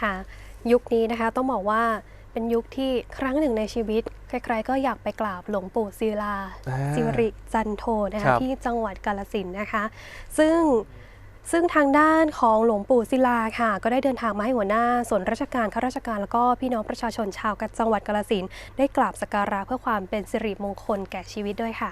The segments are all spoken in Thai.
ค่ะ ยุคนี้นะคะต้องบอกว่าเป็นยุคที่ครั้งหนึ่งในชีวิต ใครๆก็อยากไปกราบหลวงปู่ศิลาอ่าสิริจันโทนะครัคะบที่จังหวัดกาลสินธุ์นะคะ ซึ่งซึ่งทางด้านของหลวงปู่ศิลาค่ะ ก็ได้เดินทางมาให้หัวหน้า ส่วนราชการข้าราชการ แล้วก็พี่น้องประชาชนชาวจังหวัดกาลสินธุ์ได้กราบสักการะเพื่อความเป็นสิริมงคลแก่ชีวิตด้วยค่ะ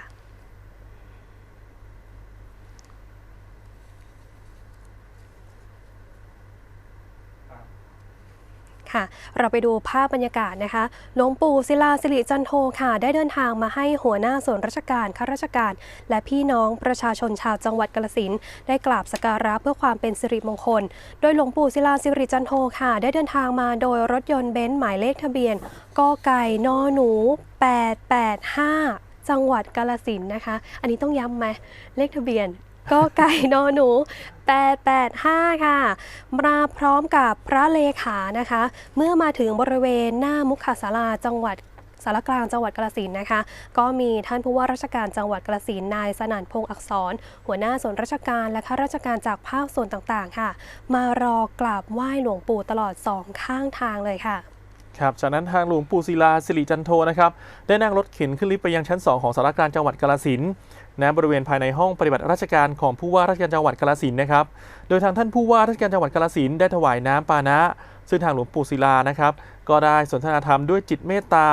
ค่ะ เราไปดูภาพบรรยากาศนะคะหลวงปู่ศิลาสิริจันโทค่ะ ได้เดินทางมาให้หัวหน้าส่วนราชการข้าราชการ และพี่น้องประชาชนชาวจังหวัดกาลสินได้กราบสักการะเพื่อความเป็นสิริมงคล โดยหลวงปู่ศิลาสิริจันโทค่ะ ได้เดินทางมาโดยรถยนต์เบนซ์หมายเลขทะเบียนกไก่นอหนู 885 จังหวัดกาลสินนะคะ อันนี้ต้องย้ำไหมเลขทะเบียน ก็ไก่นอหนู 885 ค่ะ มาพร้อมกับพระเลขานะคะ เมื่อมาถึงบริเวณหน้ามุขศาลาจังหวัดสารกลางจังหวัดกาฬสินนะคะ ก็มีท่านผู้ว่าราชการจังหวัดกาฬสินนายสนั่นพงษ์อักษร หัวหน้าส่วนราชการและข้าราชการจากภาคส่วนต่างๆ ค่ะ มารอกราบไหว้หลวงปู่ตลอดสองข้างทางเลยค่ะ ครับ จากนั้นทางหลวงปู่ศิลาสิริจันโทนะครับ ได้นั่งรถเข็นขึ้นลิฟต์ไปยังชั้น 2 ของสารกลารจังหวัดกาฬสินธุ์ณบริเวณภายในห้องปฏิบัติราชการของผู้ว่าราชการจังหวัดกาฬสินธุ์นะครับ โดยทางท่านผู้ว่าราชการจังหวัดกาฬสินธุ์ได้ถวายน้ำปานะ ซึ่งทางหลวงปู่ศิลานะครับ ก็ได้สนทนาธรรมด้วยจิตเมตตา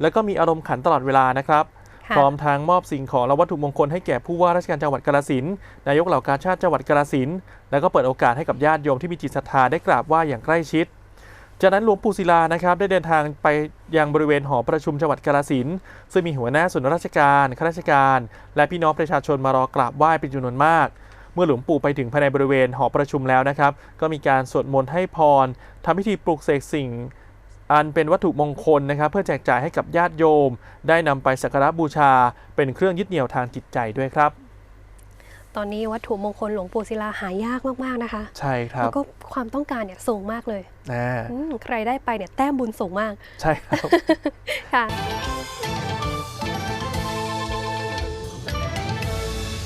และก็มีอารมณ์ขันตลอดเวลานะครับค่ะพร้อมทั้งมอบสิ่งของและวัตถุมงคลให้แก่ผู้ว่าราชการจังหวัดกาฬสินธุ์นายกเหล่ากาชาติจังหวัดกาฬสินธุ์แล้วก็เปิดโอกาสให้กับญาติโยมที่มีจิตศรัทธาได้กราบไหว้อย่างใกล้ชิด จากนั้นหลวงปู่ศิลานะครับได้เดินทางไปยังบริเวณหอประชุมจังหวัดกาฬสินซึ่งมีหัวหน้าส่วนราชการข้าราชการ และพี่น้องประชาชนมารอกราบไหว้เป็นจำนวนมาก เมื่อหลวงปู่ไปถึงภายในบริเวณหอประชุมแล้วนะครับ ก็มีการสวดมนต์ให้พรทำพิธีปลุกเสกสิ่ง อันเป็นวัตถุมงคลนะครับ เพื่อแจกจ่ายให้กับญาติโยม ได้นำไปสักการะบูชา เป็นเครื่องยึดเหนี่ยวทางจิตใจด้วยครับ ตอนนี้วัตถุมงคลหลวงปู่ศิลาหายากมากๆนะคะ ใช่ครัแล้บวก็ความต้องการเนี่ยสูงมากเลยอ่าอืมใครได้ไปเนี่ยแต้มบุญสูงมาก ใช่ครับค่ะ